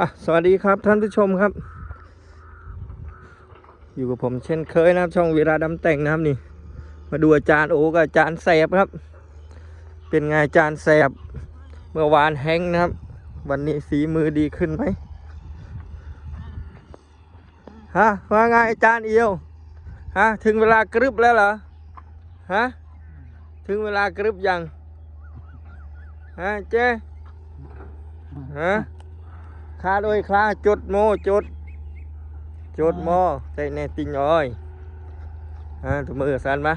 อะสวัสดีครับท่านผู้ชมครับ อยู่กับผมเช่นเคยนะครับช่องเวลาดำแต่งนะครับนี่ มาดูอาจารย์โอ้กับอาจารย์แสบครับ เป็นไงอาจารย์แสบเมื่อวานแห้งนะครับ วันนี้ฝีมือดีขึ้นไหมฮะว่าไงอาจารย์เอียวฮะถึงเวลากรึบแล้วเหรอฮะถึงเวลากรึบยังฮะเจ๊ฮะ คาด้วยคลาจุดโมจุดจุดโมใส่ในติงอ้อยอ่าถุมือสันมา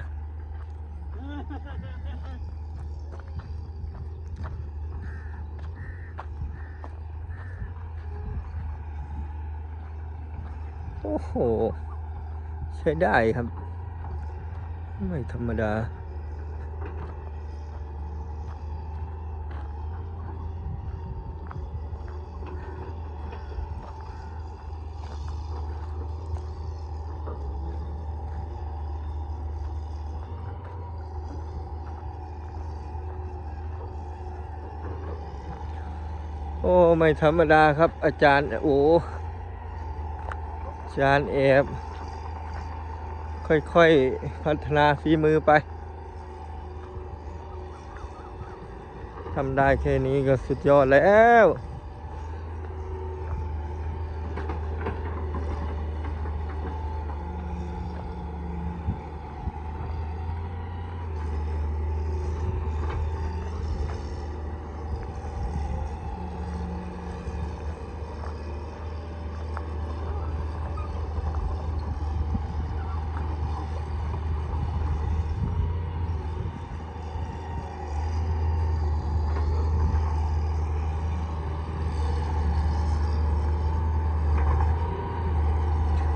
โอ้โห ใช้ได้ครับ ไม่ธรรมดา โอ้ไม่ธรรมดาครับ อาจารย์โอ้อาจารย์แอบค่อยๆ พัฒนาฝีมือไปทำได้แค่นี้ก็สุดยอดแล้ว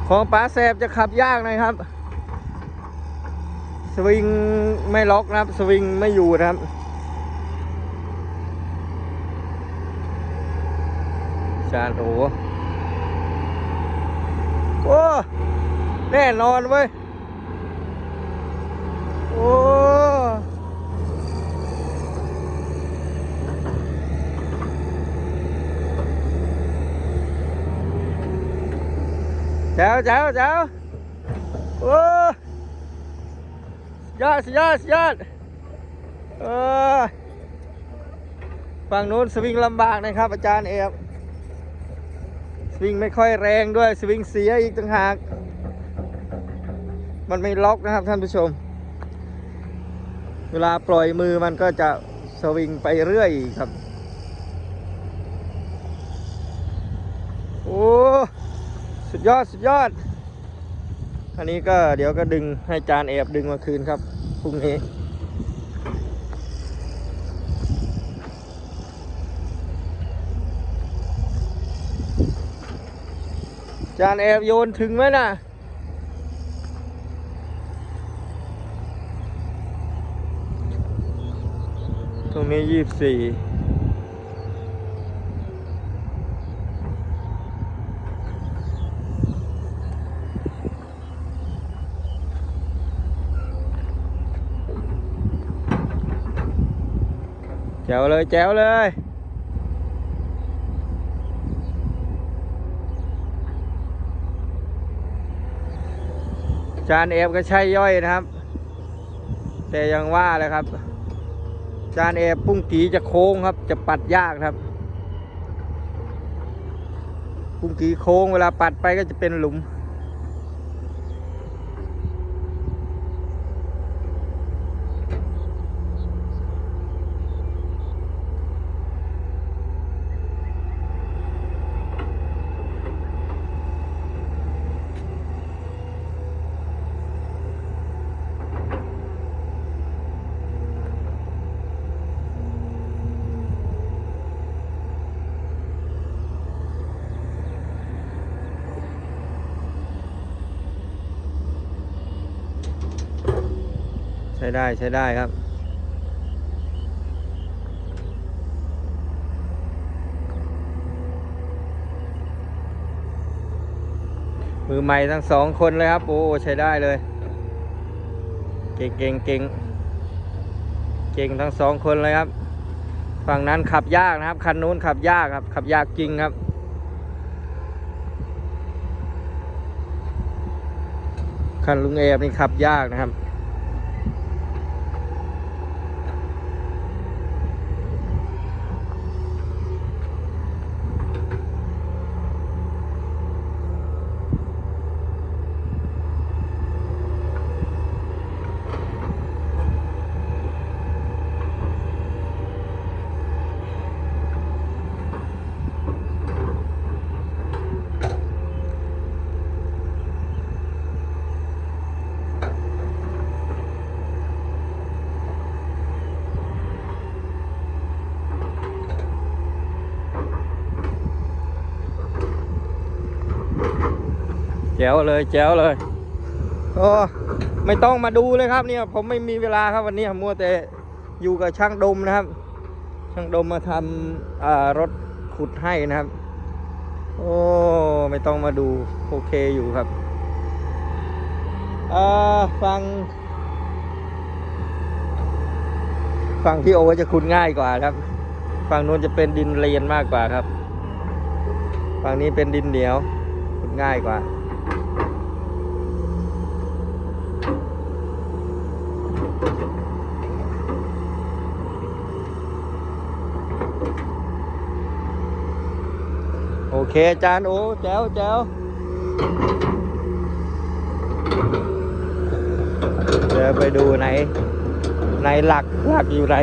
ของป๋าแสบจะขับยากนะครับ สวิงไม่ล็อกนะครับ สวิงไม่อยู่นะครับจานโอโอ้แน่นอนเว้ย โอ้ แจ๋วแจ๋วแจ๋วโอ้ยอดสุดยอดสุดยอดเออฝั่งนู้นสวิงลำบากนะครับ อาจารย์เอฟสวิงไม่ค่อยแรงด้วยสวิงเสียอีกต่างหาก มันไม่ล็อกนะครับท่านผู้ชม เวลาปล่อยมือมันก็จะสวิงไปเรื่อยครับ โอ้ สุดยอดสุดยอด อันนี้ก็เดี๋ยวก็ดึงให้จานแอบดึงมาคืนครับพรุ่งนี้จานแอบโยนถึงไหมนะตรงนี้ยี่สิบสี่ แจวเลยแจวเลยจานเอฟก็ใช่ย่อยนะครับ แต่ยังว่าเลยครับ จานเอฟปุ้งกีจะโค้งครับ จะปัดยากครับ ปุ้งกีโค้งเวลาปัดไปก็จะเป็นหลุม ใช้ได้ใช้ได้ครับ มือใหม่ทั้งสองคนเลยครับ โอ้ใช้ได้เลย เก่งเก่งเก่งเก่งทั้งสองคนเลยครับ ฝั่งนั้นขับยากนะครับ คันนู้นขับยากครับ ขับยากจริงครับคันลุงเอฟนี่ขับยากนะครับ แจ๋วเลยแจ๋วเลยโอ้ไม่ต้องมาดูเลยครับเนี่ย ผมไม่มีเวลาครับวันนี้มัวแต่อยู่กับช่างดมนะครับ ช่างดมมาทำรถขุดให้นะครับ โอ้ไม่ต้องมาดูโอเคอยู่ครับฟังฝั่งพี่โอจะขุดง่ายกว่าครับ ฝั่งนู้นจะเป็นดินเรียนมากกว่าครับ ฝั่งนี้เป็นดินเหนียวขุดง่ายกว่า เคจารย์โอ้แจ๋วแจ๋วเดี๋ยวไปดูไหนในหลักหลักอยู่ไหน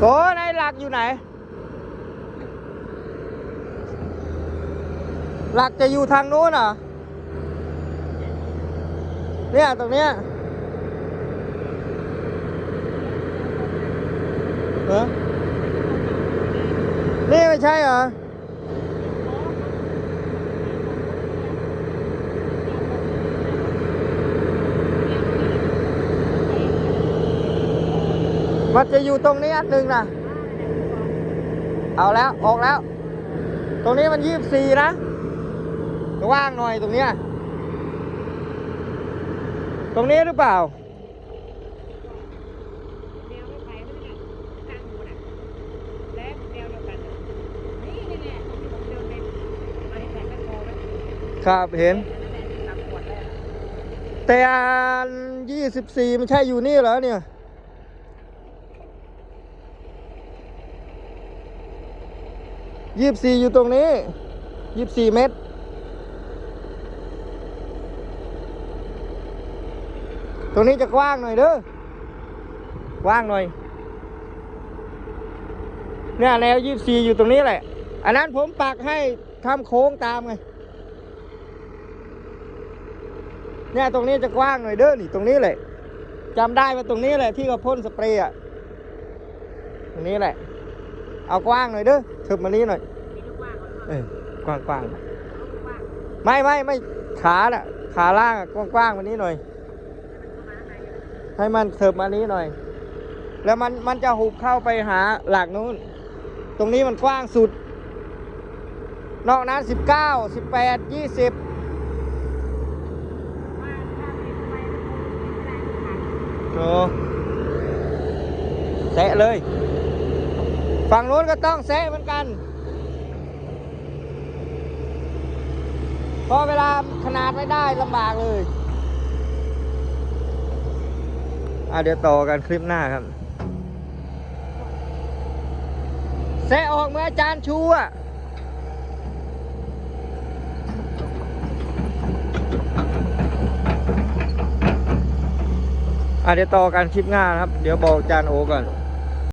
โอ้ในหลักอยู่ไหน หลักจะอยู่ทางนู้นเหรอเนี่ยตรงเนี้ย เหรอนี่ไม่ใช่เหรอมันจะอยู่ตรงนี้อันหนึ่งนะเอาแล้ว ออกแล้ว ตรงนี้มันยี่สิบสี่นะว้างหน่อยตรงเนี้ยตรงนี้หรือเปล่า แนวรถไฟมันเนี่ยทางหมูน่ะและแนวเดียวกันน่ะนี่นี่แหละตรงที่ผมเดินไปมาเห็นแสงแมคโครไหม ครับเห็น แต่อันยี่สิบสี่ไม่ใช่อยู่นี่เหรอเนี่ย ยี่สิบสี่อยู่ตรงนี้ ยี่สิบสี่เมตร ตรงนี้จะกว้างหน่อยเด้อกว้างหน่อย เนี่ยแนวยี่สิบสี่อยู่ตรงนี้แหละ อันนั้นผมปักให้ทำโค้งตามไง เนี่ยตรงนี้จะกว้างหน่อยเด้อนี่ตรงนี้แหละจำได้ว่าตรงนี้แหละที่เขาพ่นสเปรย์อะตรงนี้แหละ เอากว้างหน่อยเด้อถึบมานี้หน่อยกว่างก่อนเออกว้างกว้างไม่ไม่ไม่ขาน่ะขาล่างกว้างกว้างมานี้หน่อย ให้มันเถิบมานี้หน่อย แล้วมันมันจะหุบเข้าไปหาหลักนู้น ตรงนี้มันกว้างสุด นอกนั้นสิบเก้าสิบแปดยี่สิบ ว่าถ้าเป็นไฟมันคงไม่ได้ทุกคัน โอ้ แซะเลย ฝั่งนู้นก็ต้องแซะเหมือนกันพราะเวลาขนาดไม่ได้ลำบากเลยอะเดี๋ยวต่อกันคลิปหน้าครับแซะออกเมื่ออาจารย์ชูอะ เดี๋ยวต่อกันคลิปหน้านะครับ เดี๋ยวบอกอาจารย์โอก่อน